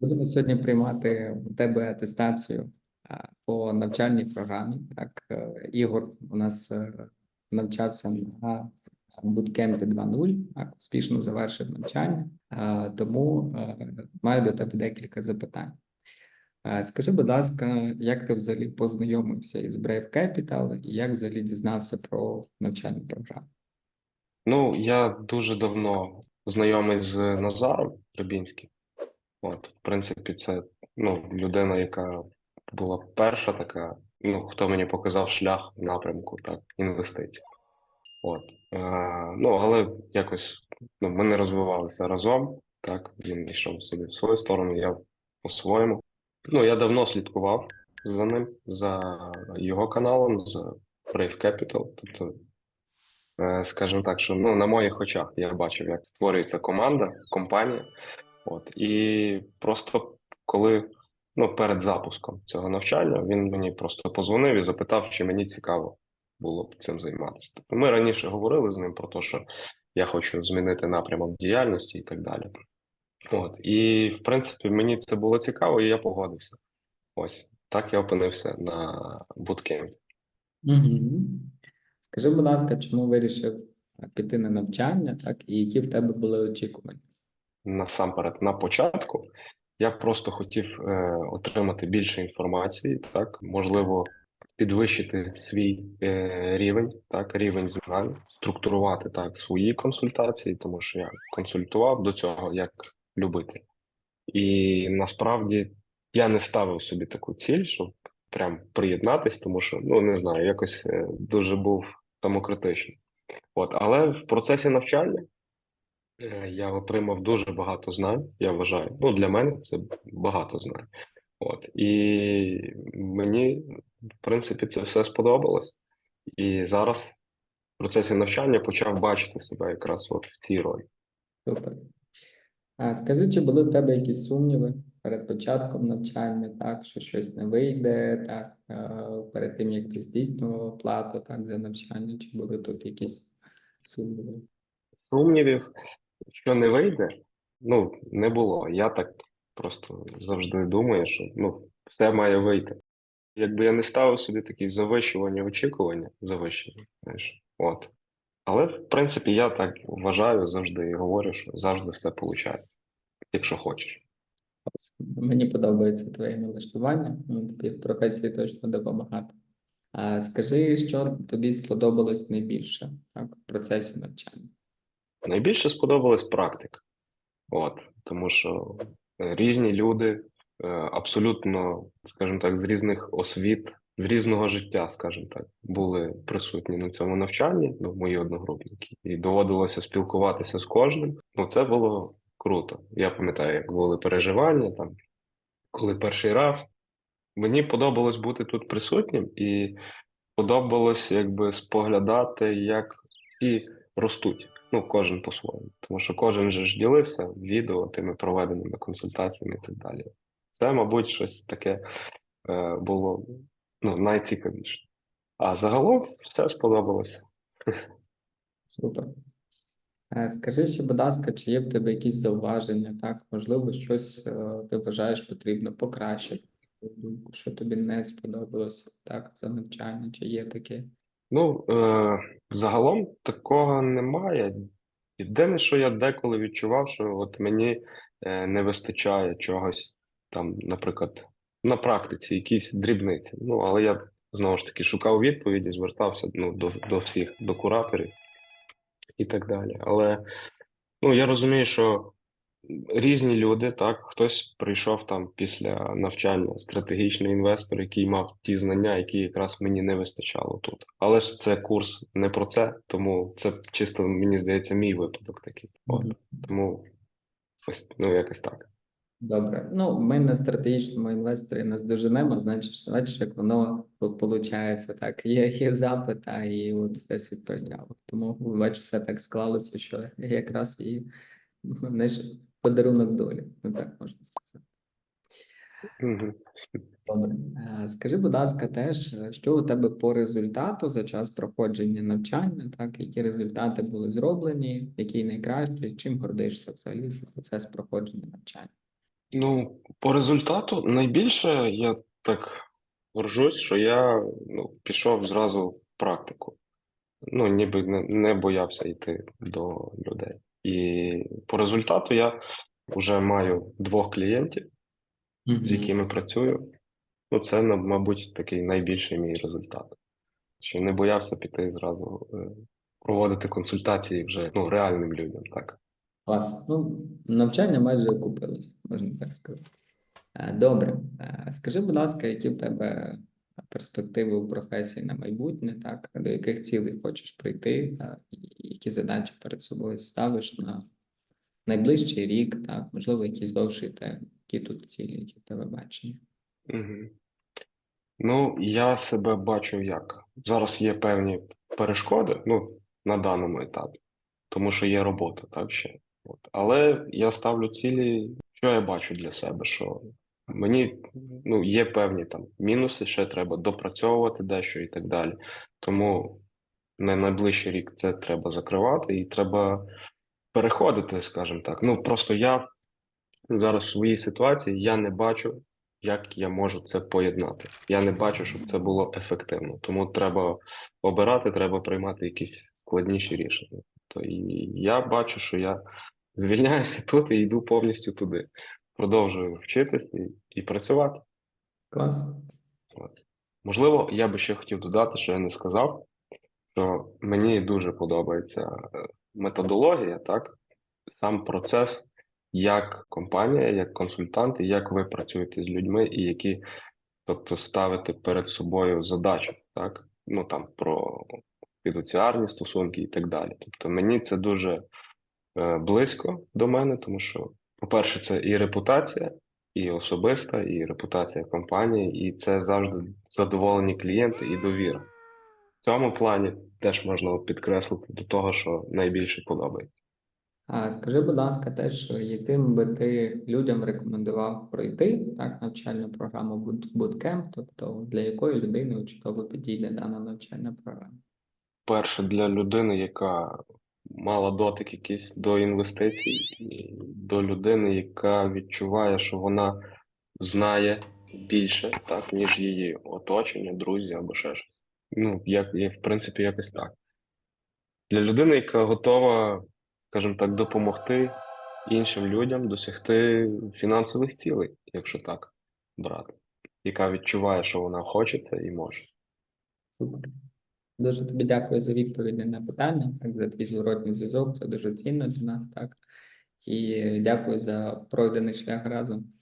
Будемо сьогодні приймати у тебе атестацію по навчальній програмі. Так, е, Ігор у нас е, навчався на буткемпі 2.0, так, успішно завершив навчання, тому е, маю до тебе декілька запитань. Скажи, будь ласка, як ти взагалі познайомився із Brave Capital і як взагалі дізнався про навчальну програму? Ну, я дуже давно знайомий з Назаром Рибінським. От, в принципі, це ну, людина, яка була перша така, ну, хто мені показав шлях в напрямку так, інвестицій. От. Е, ну, але якось ну, ми не розвивалися разом. Так, він йшов собі в свою сторону, я по-своєму. Ну, я давно слідкував за ним, за його каналом, за Brave Capital. Тобто Е, скажімо так, що ну, на моїх очах я бачив, як створюється команда, компанія. От, і просто коли ну, перед запуском цього навчання він мені просто позвонив і запитав, чи мені цікаво було б цим займатися. Тобто ми раніше говорили з ним про те, що я хочу змінити напрямок діяльності і так далі. От, і в принципі, мені це було цікаво, і я погодився. Ось так я опинився на буткемпі. Угу. Скажи, будь ласка, чому вирішив піти на навчання, так, і які в тебе були очікування? Насамперед на початку я просто хотів е, отримати більше інформації, так можливо, підвищити свій е, рівень, так, рівень знань, структурувати так свої консультації, тому що я консультував до цього як любитель. І насправді я не ставив собі таку ціль, щоб прям приєднатись, тому що ну не знаю, якось е, дуже був самокритичний. От, але в процесі навчання. Е, Я отримав дуже багато знань, я вважаю. Ну, для мене це багато знань. От. І мені, в принципі, це все сподобалось. І зараз в процесі навчання почав бачити себе якраз от в цій ролі. Супер. А скажи, чи були в тебе якісь сумніви перед початком навчання, так, що щось не вийде, так, е, перед тим, як ти здійснював плату так, за навчання, чи були тут якісь сумніви? Сумнівів, що не вийде, ну, не було. Я так просто завжди думаю, що ну, все має вийти. Якби я не ставив собі такі завищувані очікування, завищені, знаєш, от. Але, в принципі, я так вважаю завжди і говорю, що завжди все виходить, якщо хочеш. Мені подобається твоє налаштування, ну, тобі в професії точно допомагати. А скажи, що тобі сподобалось найбільше так, в процесі навчання? Найбільше сподобалась практика. От, тому що різні люди е, абсолютно, скажімо так, з різних освіт, з різного життя, скажімо так, були присутні на цьому навчанні, ну, мої одногрупники, і доводилося спілкуватися з кожним. Ну, це було круто. Я пам'ятаю, як були переживання там, коли перший раз. Мені подобалось бути тут присутнім, і подобалось якби споглядати, як всі ростуть. Ну, кожен по-своєму. Тому що кожен же ж ділився відео тими проведеними консультаціями і так далі. Це, мабуть, щось таке е, було ну, найцікавіше. А загалом все сподобалося. Супер. Е, Скажи ще, будь ласка, чи є в тебе якісь зауваження, так? Можливо, щось е, ти вважаєш потрібно покращити, що тобі не сподобалося, так, за навчання, чи є таке? Ну, е, загалом такого немає. Єдине, що я деколи відчував, що от мені е, не вистачає чогось там, наприклад, на практиці, якісь дрібниці. Ну, але я знову ж таки шукав відповіді, звертався ну, до, до всіх, до кураторів і так далі. Але ну, я розумію, що різні люди, так, хтось прийшов там після навчання, стратегічний інвестор, який мав ті знання, які якраз мені не вистачало тут. Але ж це курс не про це, тому це чисто, мені здається, мій випадок такий. От. Тому ось ну, якось так. Добре. Ну, ми на стратегічному інвесторі нас доженемо, значить, бачиш, як воно виходить, так. Є, є запит, а і от все відповідало. Тому, бачиш, все так склалося, що якраз і знаєш, подарунок долі, ну так можна сказати. Угу. Добре. Е, Скажи, будь ласка, теж, що у тебе по результату за час проходження навчання, так, які результати були зроблені, який найкращий, чим гордишся взагалі за процес проходження навчання? Ну, по результату найбільше я так горжусь, що я ну, пішов зразу в практику. Ну, ніби не, не боявся йти до людей. І по результату я вже маю двох клієнтів, з якими працюю. Ну, це, мабуть, такий найбільший мій результат. Що не боявся піти зразу е, проводити консультації вже ну, реальним людям, так. Клас. Ну, навчання майже окупилось, можна так сказати. Е, Добре. Е, Скажи, будь ласка, які в тебе перспективи у професії на майбутнє, так? До яких цілей хочеш прийти, і які задачі перед собою ставиш на найближчий рік, так, можливо, якісь довший термін, які тут цілі, які в тебе бачення. Угу. Ну, я себе бачу як. Зараз є певні перешкоди, ну, на даному етапі, тому що є робота, так ще. От. Але я ставлю цілі, що я бачу для себе, що мені ну, є певні там мінуси, ще треба допрацьовувати дещо і так далі. Тому на найближчий рік це треба закривати і треба переходити, скажімо так. Ну, просто я зараз в своїй ситуації я не бачу, як я можу це поєднати. Я не бачу, щоб це було ефективно. Тому треба обирати, треба приймати якісь складніші рішення. То і я бачу, що я звільняюся тут і йду повністю туди. Продовжую вчитись і, і працювати. Клас. Можливо, я би ще хотів додати, що я не сказав, що мені дуже подобається е, методологія, так, сам процес, як компанія, як консультант, як ви працюєте з людьми, і які, тобто, ставите перед собою задачі, так, ну там про фідуціарні стосунки і так далі. Тобто, мені це дуже е, близько до мене, тому що, по-перше, це і репутація, і особиста, і репутація компанії, і це завжди задоволені клієнти і довіра. В цьому плані теж можна підкреслити до того, що найбільше подобається. А скажи, будь ласка, теж, яким би ти людям рекомендував пройти так, навчальну програму Bootcamp, тобто для якої людини чудово підійде дана навчальна програма? Перше, для людини, яка мала дотик якийсь до інвестицій, до людини, яка відчуває, що вона знає більше, так, ніж її оточення, друзі або ще щось. Ну, як, в принципі, якось так. Для людини, яка готова, скажімо так, допомогти іншим людям досягти фінансових цілей, якщо так брати, яка відчуває, що вона хоче це і може. Супер. Дуже тобі дякую за відповіді на питання, так, за твій зворотній зв'язок. Це дуже цінно для нас, так. І дякую за пройдений шлях разом.